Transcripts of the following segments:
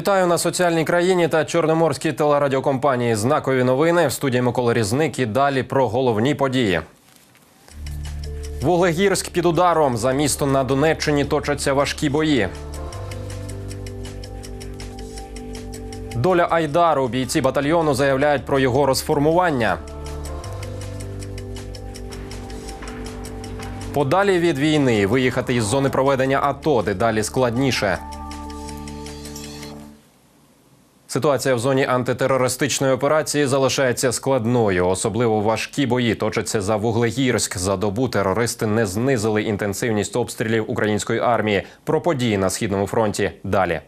Вітаю на соціальній країні та чорноморській телерадіокомпанії Знакові новини в студії Микола Різник і далі про головні події. Вуглегірськ під ударом за місто на Донеччині точаться важкі бої. Доля Айдару бійці батальйону заявляють про його розформування. Подалі від війни виїхати із зони проведення АТО дедалі складніше. Ситуація в зоні антитерористичної операції залишається складною. Особливо важкі бої точаться за Вуглегірськ. За добу терористи не знизили інтенсивність обстрілів української армії. Про події на східному фронті далі.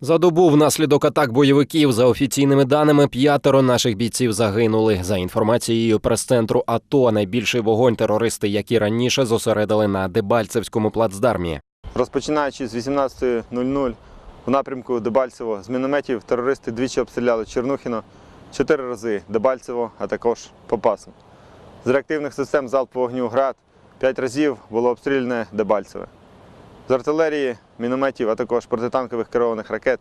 За добу внаслідок атак бойовиків, за офіційними даними, п'ятеро наших бійців загинули. За інформацією прес-центру АТО, найбільший вогонь терористи, які раніше зосередили на Дебальцевському плацдармі. Розпочинаючи з 18.00 в напрямку Дебальцево, з мінометів терористи двічі обстріляли Чернухіно, чотири рази Дебальцево, а також Попасну. З реактивних систем залпу вогню ГРАД п'ять разів було обстріляне Дебальцеве. З артилерії, мінометів, а також протитанкових керованих ракет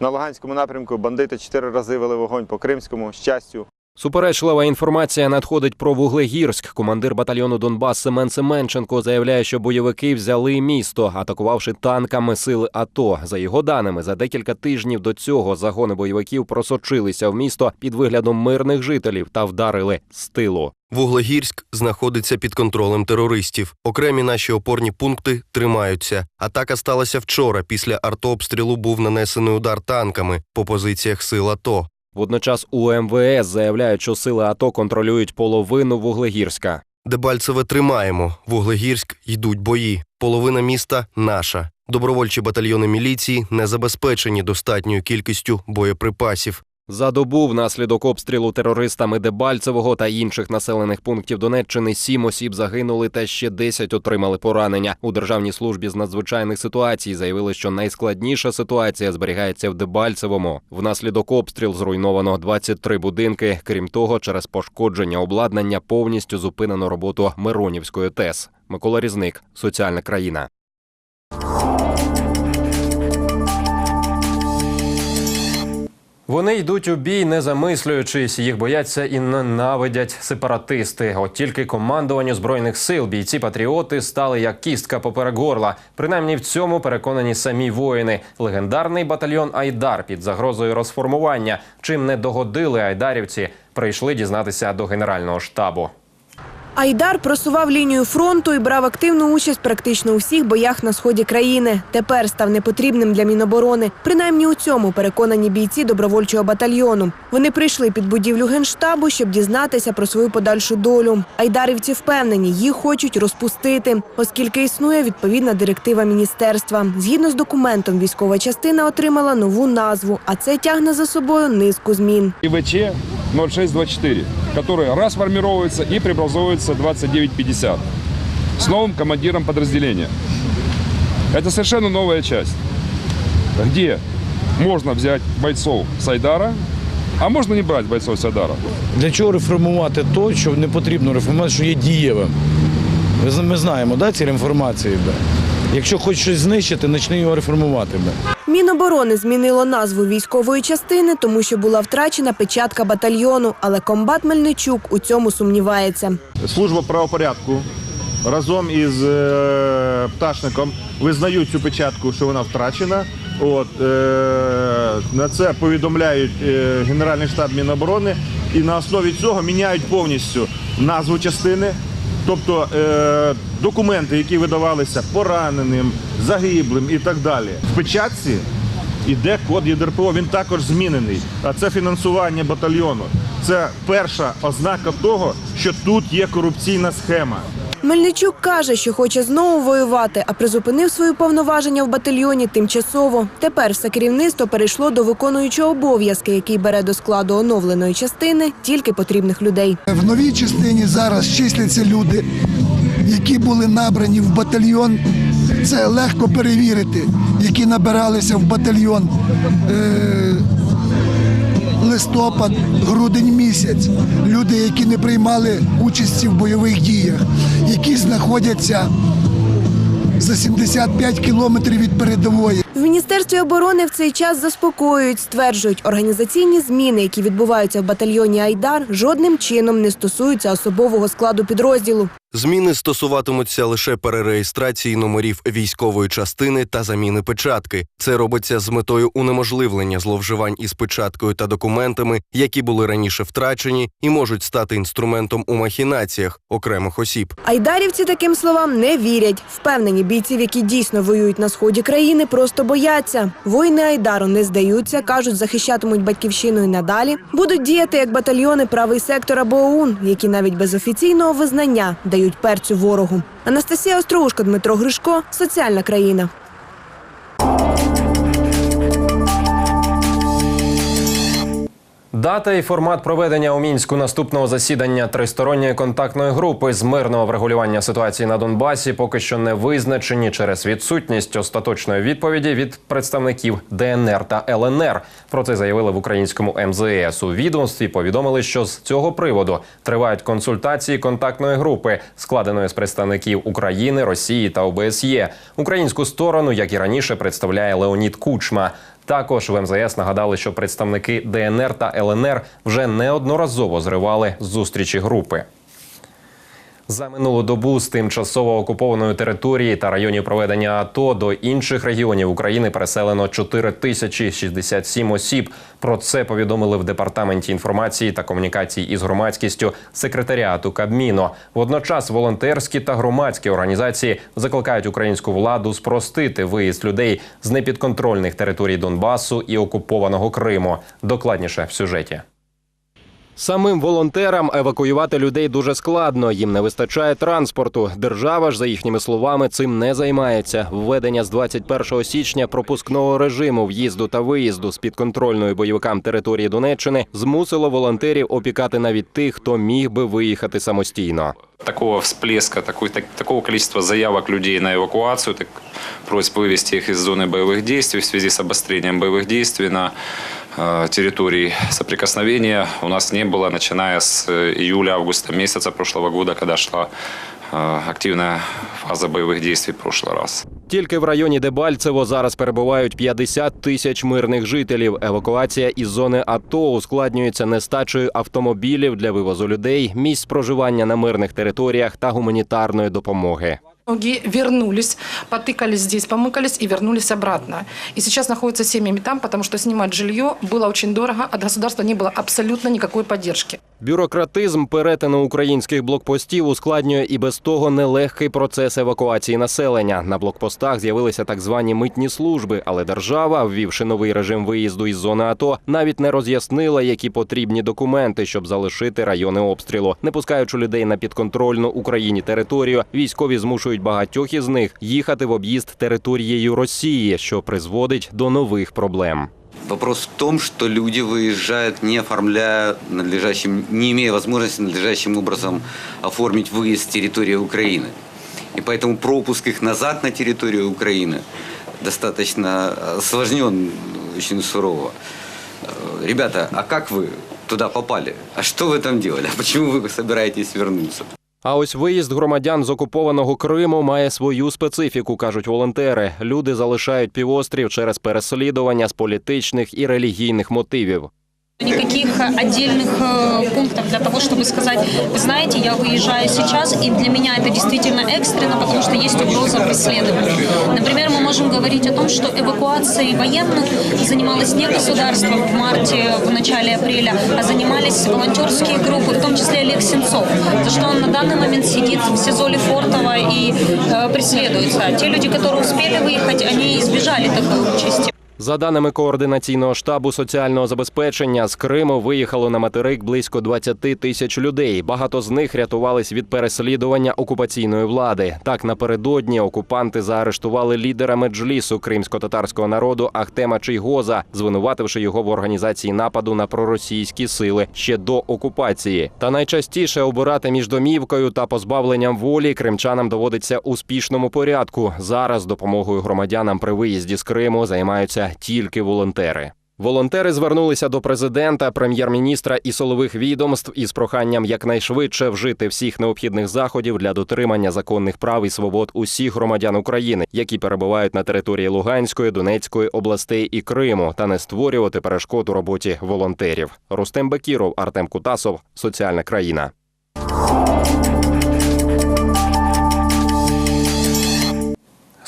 на Луганському напрямку бандити чотири рази вели вогонь по Кримському, щастю, Суперечлива інформація надходить про Вуглегірськ. Командир батальйону Донбас Семен Семенченко заявляє, що бойовики взяли місто, атакувавши танками сили АТО. За його даними, за декілька тижнів до цього загони бойовиків просочилися в місто під виглядом мирних жителів та вдарили з тилу. Вуглегірськ знаходиться під контролем терористів. Окремі наші опорні пункти тримаються. Атака сталася вчора. Після артобстрілу був нанесений удар танками по позиціях сил АТО. Водночас у МВС заявляють, що сили АТО контролюють половину Вуглегірська. Дебальцеве тримаємо. Вуглегірськ йдуть бої. Половина міста наша. Добровольчі батальйони міліції не забезпечені достатньою кількістю боєприпасів. За добу внаслідок обстрілу терористами Дебальцевого та інших населених пунктів Донеччини сім осіб загинули та ще 10 отримали поранення. У державній службі з надзвичайних ситуацій заявили, що найскладніша ситуація зберігається в Дебальцевому. Внаслідок обстріл зруйновано 23 будинки. Крім того, через пошкодження обладнання повністю зупинено роботу Миронівської ТЕС. Микола Різник, соціальна країна. Вони йдуть у бій, не замислюючись, їх бояться і ненавидять сепаратисти. От тільки командуванню збройних сил бійці патріоти стали як кістка поперек горла. Принаймні в цьому переконані самі воїни. Легендарний батальйон Айдар під загрозою розформування. Чим не догодили айдарівці, прийшли дізнатися до генерального штабу. Айдар просував лінію фронту і брав активну участь практично у всіх боях на сході країни. Тепер став непотрібним для Міноборони. Принаймні у цьому переконані бійці добровольчого батальйону. Вони прийшли під будівлю генштабу, щоб дізнатися про свою подальшу долю. Айдарівці впевнені, їх хочуть розпустити, оскільки існує відповідна директива міністерства. Згідно з документом, військова частина отримала нову назву, а це тягне за собою низку змін. ИВЧ 0624, который расформировывается и преобразовывается 2950 с новым командиром подразделения. Это совершенно новая часть, где можно взять бойцов с Айдара, а можно не брать бойцов с Айдара. Для чого реформувати то, що не потрібно реформувати, що є дієвим? Ви зна- Ми знаємо да, ці інформації. Да? Якщо хочеш щось знищити, почни його реформувати. Да. Міноборони змінило назву військової частини, тому що була втрачена печатка батальйону. Але комбат Мельничук у цьому сумнівається. служба правопорядку разом із е, пташником визнають цю печатку, що вона втрачена. От, е, на це повідомляють е, Генеральний штаб Міноборони і на основі цього міняють повністю назву частини. Тобто е, документи, які видавалися пораненим, загиблим і так далі. В печатці іде код ЄДРПО, він також змінений. А це фінансування батальйону. Це перша ознака того, що тут є корупційна схема. Мельничук каже, що хоче знову воювати, а призупинив свої повноваження в батальйоні тимчасово. Тепер все керівництво перейшло до виконуючого обов'язки, який бере до складу оновленої частини тільки потрібних людей. В новій частині зараз числяться люди, які були набрані в батальйон. Це легко перевірити, які набиралися в батальйон е, листопад, грудень місяць. Люди, які не приймали участі в бойових діях, які знаходяться за 75 кілометрів від передової. В міністерстві оборони в цей час заспокоюють, стверджують, організаційні зміни, які відбуваються в батальйоні Айдар, жодним чином не стосуються особового складу підрозділу. Зміни стосуватимуться лише перереєстрації номерів військової частини та заміни печатки. Це робиться з метою унеможливлення зловживань із печаткою та документами, які були раніше втрачені і можуть стати інструментом у махінаціях окремих осіб. Айдарівці таким словам не вірять. Впевнені бійців, які дійсно воюють на сході країни, просто бояться. Воїни Айдару не здаються, кажуть, захищатимуть батьківщину і надалі. Будуть діяти як батальйони правий сектор або ОУН, які навіть без офіційного визнання дають перцю ворогу. Анастасія Остроушко, Дмитро Гришко, соціальна країна. Дата і формат проведення у мінську наступного засідання тристоронньої контактної групи з мирного врегулювання ситуації на Донбасі поки що не визначені через відсутність остаточної відповіді від представників ДНР та ЛНР. Про це заявили в українському МЗС. У відомстві повідомили, що з цього приводу тривають консультації контактної групи, складеної з представників України, Росії та ОБСЄ. Українську сторону, як і раніше, представляє Леонід Кучма. Також в МЗС нагадали, що представники ДНР та ЛНР вже неодноразово зривали зустрічі групи. За минулу добу з тимчасово окупованої території та районів проведення АТО до інших регіонів України переселено 4067 осіб. Про це повідомили в департаменті інформації та комунікацій із громадськістю секретаріату Кабміно. Водночас волонтерські та громадські організації закликають українську владу спростити виїзд людей з непідконтрольних територій Донбасу і окупованого Криму. Докладніше в сюжеті. Самим волонтерам евакуювати людей дуже складно. Їм не вистачає транспорту. Держава ж, за їхніми словами, цим не займається. Введення з 21 січня пропускного режиму в'їзду та виїзду з підконтрольної бойовикам території Донеччини змусило волонтерів опікати навіть тих, хто міг би виїхати самостійно. такого всплеска, такой, так- такого количества заявок людей на эвакуацию, так, просьб вывести их из зоны боевых действий в связи с обострением боевых действий на э, территории соприкосновения у нас не было, начиная с э, июля-августа месяца прошлого года, когда шла э, активная фаза боевых действий в прошлый раз. Тільки в районі Дебальцево зараз перебувають 50 тисяч мирних жителів. Евакуація із зони АТО ускладнюється нестачею автомобілів для вивозу людей, місць проживання на мирних територіях та гуманітарної допомоги. Многие вернулись, потыкались здесь, помыкались и вернулись обратно. И сейчас находятся семьями там, потому что снимать жилье было очень дорого, от государства не было абсолютно никакой поддержки. Бюрократизм перетину українських блокпостів ускладнює і без того нелегкий процес евакуації населення. На блокпостах з'явилися так звані митні служби, але держава, ввівши новий режим виїзду із зони АТО, навіть не роз'яснила, які потрібні документи, щоб залишити райони обстрілу. Не пускаючи людей на підконтрольну Україні територію, військові змушують багатьох із них їхати в об'їзд територією Росії, що призводить до нових проблем. Вопрос в том, что люди выезжают, не оформляя надлежащим, не имея возможности надлежащим образом оформить выезд с территории Украины. И поэтому пропуск их назад на территорию Украины достаточно осложнен очень сурово. Э, Ребята, а как вы туда попали? А что вы там делали? А почему вы собираетесь вернуться? А ось виїзд громадян з окупованого Криму має свою специфіку, кажуть волонтери. Люди залишають півострів через переслідування з політичних і релігійних мотивів. Никаких отдельных э, пунктов для того, чтобы сказать, вы знаете, я выезжаю сейчас, и для меня это действительно экстренно, потому что есть угроза преследования. Например, мы можем говорить о том, что эвакуацией военных занималось не государство в марте, в начале апреля, а занимались волонтерские группы, в том числе Олег Сенцов, за что он на данный момент сидит в СИЗО Лефортово и э, преследуется. Те люди, которые успели выехать, они избежали такой участи. За даними координаційного штабу соціального забезпечення, з Криму виїхало на материк близько 20 тисяч людей. Багато з них рятувались від переслідування окупаційної влади. Так напередодні окупанти заарештували лідера меджлісу кримсько-татарського народу Ахтема Чийгоза, звинувативши його в організації нападу на проросійські сили ще до окупації. Та найчастіше обирати між домівкою та позбавленням волі кримчанам доводиться у спішному порядку. Зараз допомогою громадянам при виїзді з Криму займаються тільки волонтери. Волонтери звернулися до президента, прем'єр-міністра і силових відомств із проханням якнайшвидше вжити всіх необхідних заходів для дотримання законних прав і свобод усіх громадян України, які перебувають на території Луганської, Донецької областей і Криму, та не створювати перешкод у роботі волонтерів. Рустем Бекіров, Артем Кутасов, Соціальна країна.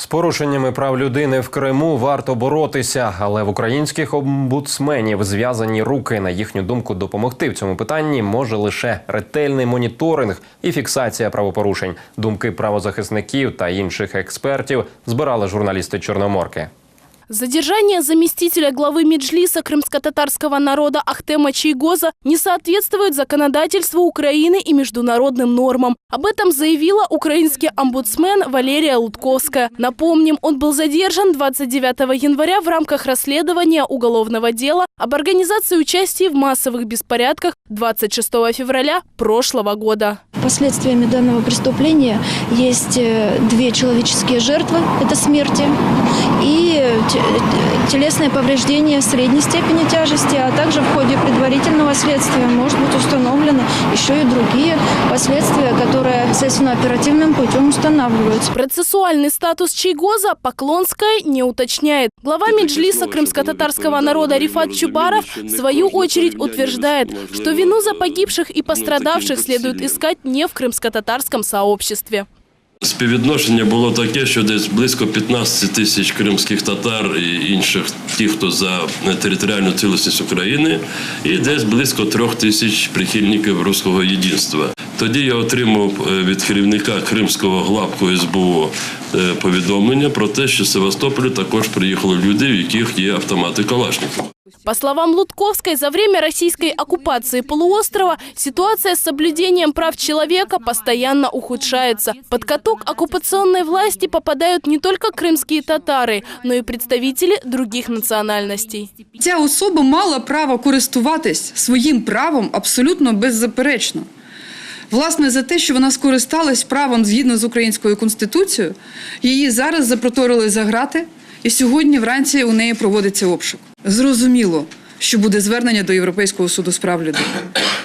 З порушеннями прав людини в Криму варто боротися, але в українських омбудсменів зв'язані руки. На їхню думку, допомогти в цьому питанні може лише ретельний моніторинг і фіксація правопорушень. Думки правозахисників та інших експертів збирали журналісти Чорноморки. Задержание заместителя главы Меджлиса крымско-татарского народа Ахтема Чайгоза не соответствует законодательству Украины и международным нормам. Об этом заявила украинский омбудсмен Валерия Лутковская. Напомним, он был задержан 29 января в рамках расследования уголовного дела об организации участия в массовых беспорядках 26 февраля прошлого года. Последствиями данного преступления есть э, две человеческие жертвы, это смерти, и э, телесные повреждения средней степени тяжести, а также в ходе предварительного следствия может быть установлены еще и другие последствия, которые следственно-оперативным путем устанавливаются. Процессуальный статус Чайгоза Поклонская не уточняет. Глава Меджлиса крымско-татарского народа Рифат Чубаров в свою очередь утверждает, что вину за погибших и пострадавших следует искать не в крымско-татарском сообществе. Співвідношення було таке, що десь близько 15 тисяч кримських татар і інших, ті, хто за територіальну цілісність України, і десь близько трьох тисяч прихильників руського єдинства. Тоді я отримав е, від керівника Кримського главку СБУ е, повідомлення про те, що з Севастополя також приїхали люди, в яких є автомати Калашникова. По словам Лутковской, за время российской оккупации полуострова ситуация с соблюдением прав человека постоянно ухудшается. Под каток оккупационной власти попадают не только крымские татары, но и представители других национальностей. Ця особа мала право користуватись своїм правом абсолютно беззаперечно. Власне, за те, що вона скористалась правом згідно з українською конституцією, її зараз запроторили за грати, і сьогодні вранці у неї проводиться обшук. Зрозуміло, що буде звернення до Європейського суду з прав людини.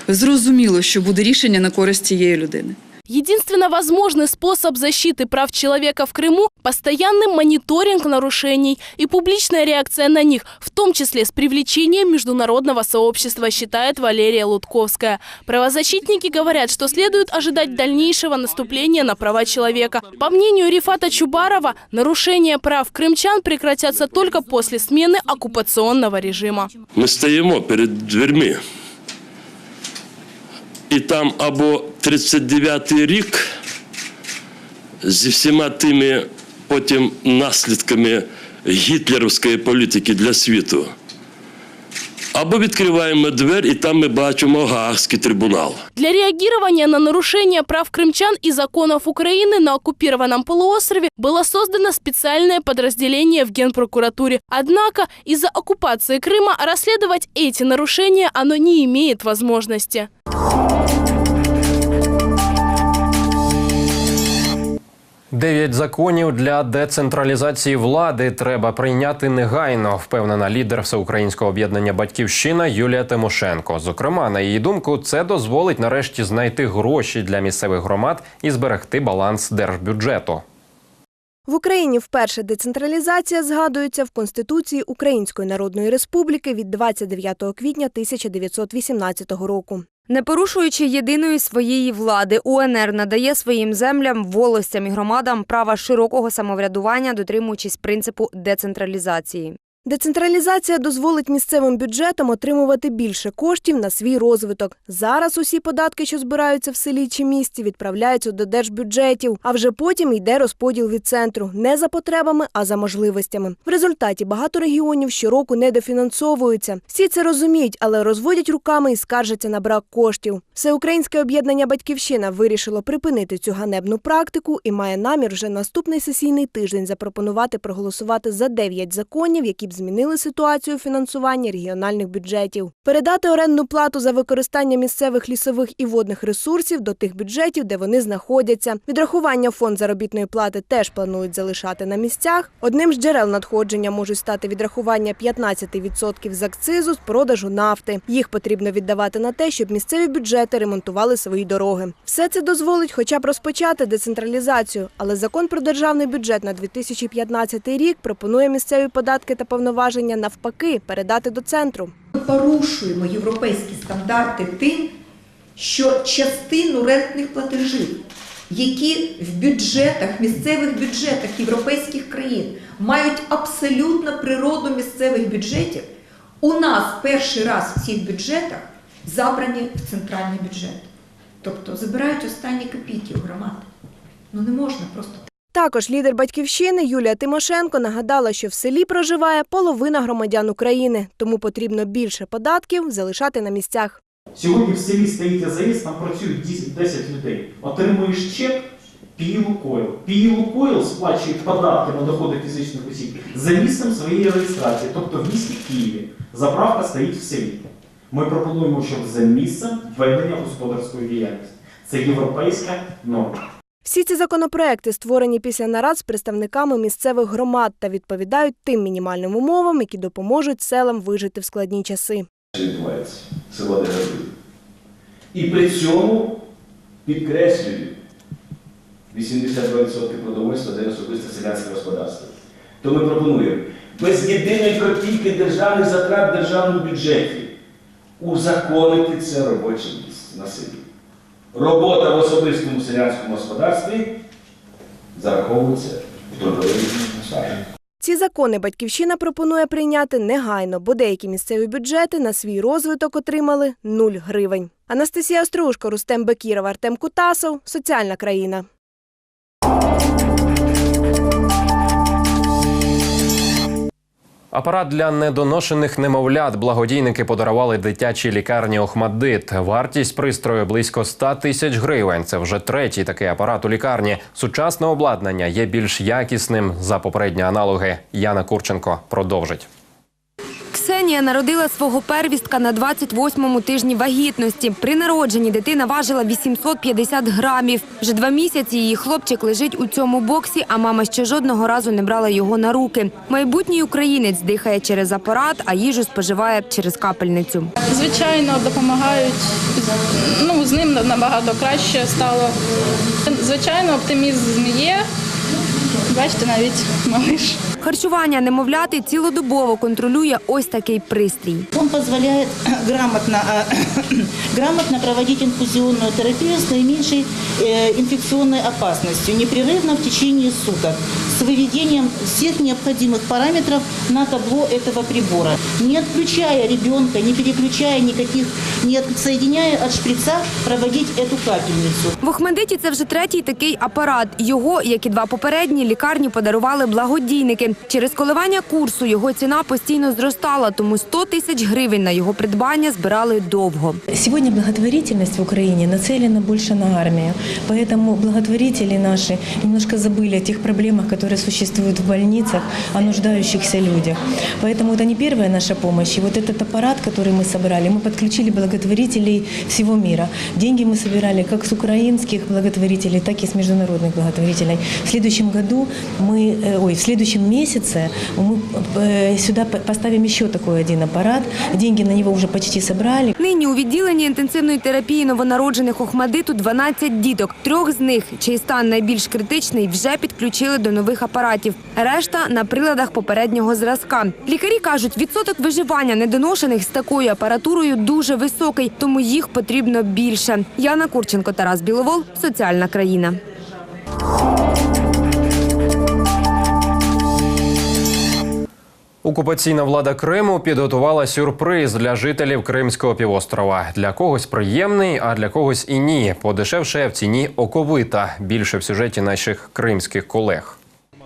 Зрозуміло, що буде рішення на користь цієї людини. Единственно возможный способ защиты прав человека в Крыму – постоянный мониторинг нарушений и публичная реакция на них, в том числе с привлечением международного сообщества, считает Валерия Лутковская. Правозащитники говорят, что следует ожидать дальнейшего наступления на права человека. По мнению Рифата Чубарова, нарушения прав крымчан прекратятся только после смены оккупационного режима. Ми стоїмо перед дверми. І там або 39-й рік зі всіма тими потім наслідками гітлерівської політики для світу. Або відкриваємо двері, і там ми бачимо Гаагський трибунал. Для реагирования на нарушения прав крымчан и законов Украины на оккупированном полуострове было создано специальное подразделение в Генпрокуратуре. Однако из-за оккупации Крыма расследовать эти нарушения оно не имеет возможности. Дев'ять законів для децентралізації влади треба прийняти негайно, впевнена лідер всеукраїнського об'єднання Батьківщина Юлія Тимошенко. Зокрема, на її думку, це дозволить нарешті знайти гроші для місцевих громад і зберегти баланс держбюджету. В Україні вперше децентралізація згадується в Конституції Української Народної Республіки від 29 квітня 1918 року. Не порушуючи єдиної своєї влади, УНР надає своїм землям, волостям і громадам права широкого самоврядування, дотримуючись принципу децентралізації. Децентралізація дозволить місцевим бюджетам отримувати більше коштів на свій розвиток. Зараз усі податки, що збираються в селі чи місті, відправляються до держбюджетів, а вже потім йде розподіл від центру не за потребами, а за можливостями. В результаті багато регіонів щороку недофінансовуються. Всі це розуміють, але розводять руками і скаржаться на брак коштів. Всеукраїнське об'єднання Батьківщина вирішило припинити цю ганебну практику і має намір вже наступний сесійний тиждень запропонувати проголосувати за дев'ять законів, які б змінили ситуацію фінансування регіональних бюджетів. Передати орендну плату за використання місцевих лісових і водних ресурсів до тих бюджетів, де вони знаходяться. Відрахування фонд заробітної плати теж планують залишати на місцях. Одним з джерел надходження можуть стати відрахування 15% з акцизу з продажу нафти. Їх потрібно віддавати на те, щоб місцеві бюджети ремонтували свої дороги. Все це дозволить хоча б розпочати децентралізацію, але закон про державний бюджет на 2015 рік пропонує місцеві податки та повноваження навпаки передати до центру. Ми порушуємо європейські стандарти тим, що частину рентних платежів, які в бюджетах, місцевих бюджетах європейських країн мають абсолютно природу місцевих бюджетів, у нас перший раз в цих бюджетах забрані в центральний бюджет. Тобто забирають останні копійки у громади. Ну не можна просто Також лідер батьківщини Юлія Тимошенко нагадала, що в селі проживає половина громадян України, тому потрібно більше податків залишати на місцях. Сьогодні в селі стоїть АЗС, там працюють 10 10 людей. Отримуєш чек, пій Лукойл. Пій Лукойл сплачує податки на доходи фізичних осіб за місцем своєї реєстрації, тобто в місті Києві. Заправка стоїть в селі. Ми пропонуємо, щоб за місцем ведення господарської діяльності. Це європейська норма. Всі ці законопроекти створені після нарад з представниками місцевих громад та відповідають тим мінімальним умовам, які допоможуть селам вижити в складні часи. відбувається село деградує. І при цьому підкреслюю 82% продовольства це особисте селянське господарство. То ми пропонуємо без єдиної копійки державних затрат державному бюджеті узаконити це робоче місце на селі. Робота в особистому селянському господарстві зараховується в трудовий стаж. Ці закони батьківщина пропонує прийняти негайно, бо деякі місцеві бюджети на свій розвиток отримали 0 гривень. Анастасія Острушко, Рустем Бекіров, Артем Кутасов. Соціальна країна. Апарат для недоношених немовлят благодійники подарували дитячій лікарні Охмаддит. Вартість пристрою близько 100 тисяч гривень. Це вже третій такий апарат у лікарні. Сучасне обладнання є більш якісним за попередні аналоги. Яна Курченко продовжить. Ксенія народила свого первістка на 28-му тижні вагітності. При народженні дитина важила 850 грамів. Вже два місяці її хлопчик лежить у цьому боксі, а мама ще жодного разу не брала його на руки. Майбутній українець дихає через апарат, а їжу споживає через капельницю. Звичайно, допомагають. Ну, з ним набагато краще стало. Звичайно, оптимізм є Бачите, навіть малиш. Харчування немовляти цілодобово контролює ось такий пристрій. Он позволяет грамотно, э, грамотно проводить инфузионную терапию с наименьшей э, инфекционной опасностью, непрерывно в течение суток, с выведением всех необходимых параметров на табло этого прибора, не отключая ребенка, не переключая никаких, не отсоединяя от шприца, проводить эту капельницу. В Охмедиті це вже третій такий апарат. Його, як і два попередні, лікарні подарували благодійники. Через коливання курсу його ціна постійно зростала, тому 100 тисяч гривень на його придбання збирали довго. Сегодня благотворительность в Украине нацелена больше на армию. Поэтому благотворители наши немножко забыли о тех проблемах, которые существуют в больницах, о нуждающихся людях. Поэтому это не первая наша помощь. И вот этот аппарат, который мы собрали, мы подключили благотворителей всего мира. Деньги мы собирали как с украинских благотворителей, так и с международных благотворителей. В следующем году мы, э, ой, в следующем месяце мы э, сюда по- поставим еще такой один аппарат. Деньги на него уже почти собрали. Нині у відділенні інтенсивної терапії новонароджених Охмадиту 12 діток. Трьох з них, чий стан найбільш критичний, вже підключили до нових апаратів. Решта на приладах попереднього зразка. Лікарі кажуть, відсоток виживання недоношених з такою апаратурою дуже високий, тому їх потрібно більше. Яна Курченко, Тарас Біловол, соціальна країна. Окупаційна влада Криму підготувала сюрприз для жителів Кримського півострова. Для когось приємний, а для когось і ні. Подешевше в ціні оковита. Більше в сюжеті наших кримських колег.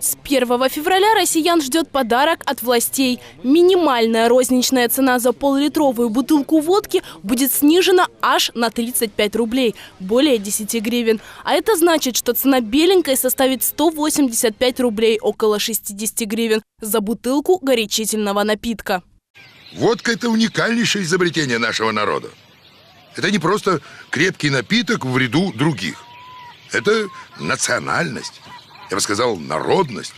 С 1 февраля россиян ждет подарок от властей. Минимальная розничная цена за поллитровую бутылку водки будет снижена аж на 35 рублей, более 10 гривен. А это значит, что цена беленькой составит 185 рублей, около 60 гривен, за бутылку горячительного напитка. Водка – это уникальнейшее изобретение нашего народа. Это не просто крепкий напиток в ряду других. Это национальность. Я бы сказал, народность.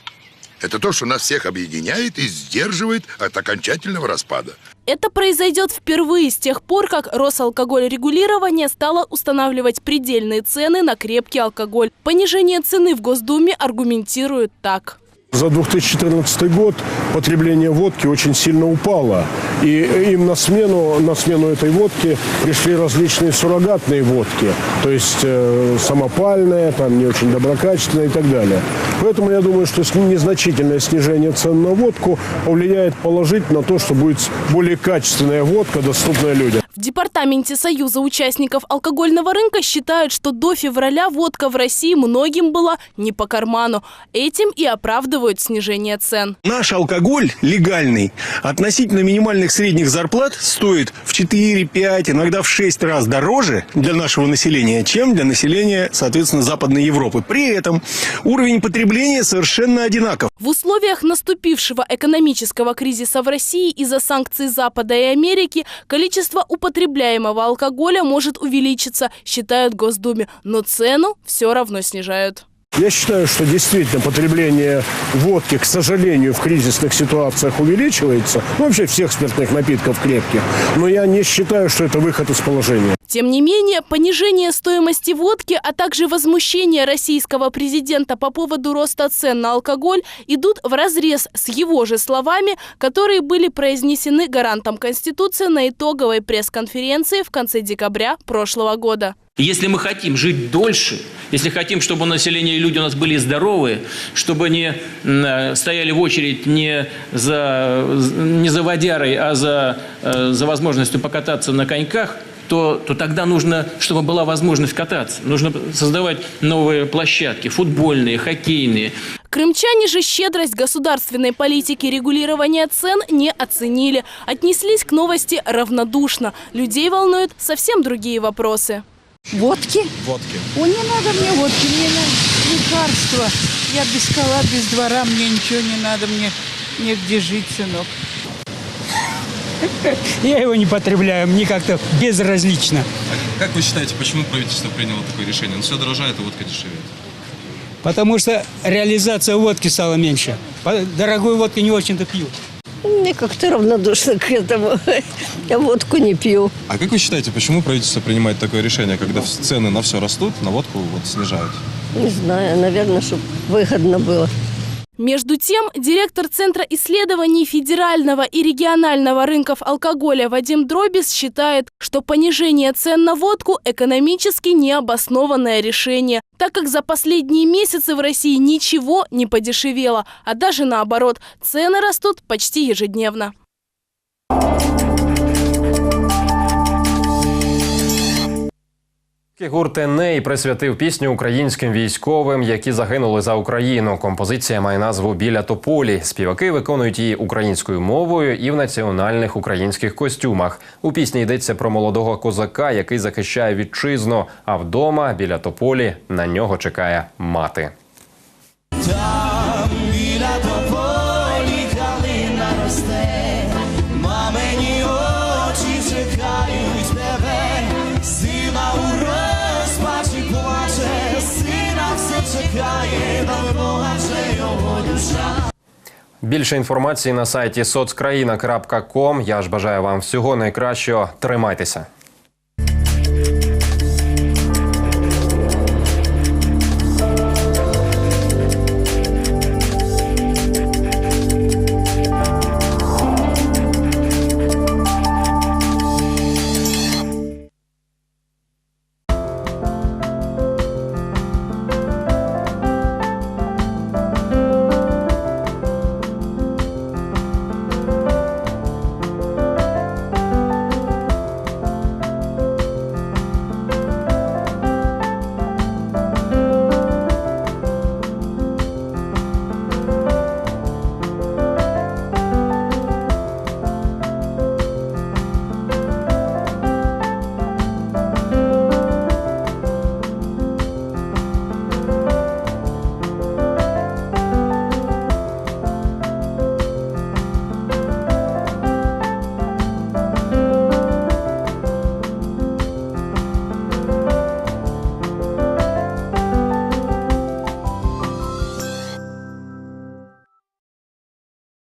Это то, что нас всех объединяет и сдерживает от окончательного распада. Это произойдет впервые с тех пор, как Росалкогольрегулирование стало устанавливать предельные цены на крепкий алкоголь. Понижение цены в Госдуме аргументируют так. За 2014 год потребление водки очень сильно упало. И им на смену, на смену этой водки пришли различные суррогатные водки. То есть э, самопальные, там не очень доброкачественные и так далее. Поэтому я думаю, что незначительное снижение цен на водку повлияет положительно на то, что будет более качественная водка, доступная людям. В Департаменте Союза участников алкогольного рынка считают, что до февраля водка в России многим была не по карману. Этим и оправдывают снижение цен. Наш алкоголь легальный относительно минимальных средних зарплат стоит в 4, 5, иногда в 6 раз дороже для нашего населения, чем для населения, соответственно, Западной Европы. При этом уровень потребления совершенно одинаков. В условиях наступившего экономического кризиса в России из-за санкций Запада и Америки количество употребляемого алкоголя может увеличиться, считают Госдуме, но цену все равно снижают. Я считаю, что действительно потребление водки, к сожалению, в кризисных ситуациях увеличивается. Ну, вообще всех спиртных напитков крепких. Но я не считаю, что это выход из положения. Тем не менее, понижение стоимости водки, а также возмущение российского президента по поводу роста цен на алкоголь идут в разрез с его же словами, которые были произнесены гарантом Конституции на итоговой пресс-конференции в конце декабря прошлого года. Если мы хотим жить дольше, если хотим, чтобы у населения и люди у нас были здоровые, чтобы они э, стояли в очередь не за, не за водярой, а за, э, за возможностью покататься на коньках, то, то тогда нужно, чтобы была возможность кататься. Нужно создавать новые площадки, футбольные, хоккейные. Крымчане же щедрость государственной политики регулирования цен не оценили. Отнеслись к новости равнодушно. Людей волнуют совсем другие вопросы. Водки? Водки. О, не надо мне водки, мне надо лекарства. Я без кола, без двора, мне ничего не надо, мне негде жить, сынок. Я его не потребляю, мне как-то безразлично. Как вы считаете, почему правительство приняло такое решение? Ну, все дорожает, а водка дешевеет. Потому что реализация водки стала меньше. Дорогой водки не очень-то пьют. Мне как-то равнодушно к этому. Я водку не пью. А как вы считаете, почему правительство принимает такое решение, когда в- цены на все растут, на водку вот снижают? Не знаю, наверное, чтобы выгодно было. Между тем, директор Центра исследований федерального и регионального рынков алкоголя Вадим Дробис считает, что понижение цен на водку – экономически необоснованное решение, так как за последние месяцы в России ничего не подешевело, а даже наоборот, цены растут почти ежедневно. Гурт Еней присвятив пісню українським військовим, які загинули за Україну. Композиція має назву Біля тополі. Співаки виконують її українською мовою і в національних українських костюмах. У пісні йдеться про молодого козака, який захищає вітчизну. А вдома біля тополі на нього чекає мати. Там біля тополі калина росте, Більше інформації на сайті соцкраїна.ком. Я ж бажаю вам всього найкращого. Тримайтеся.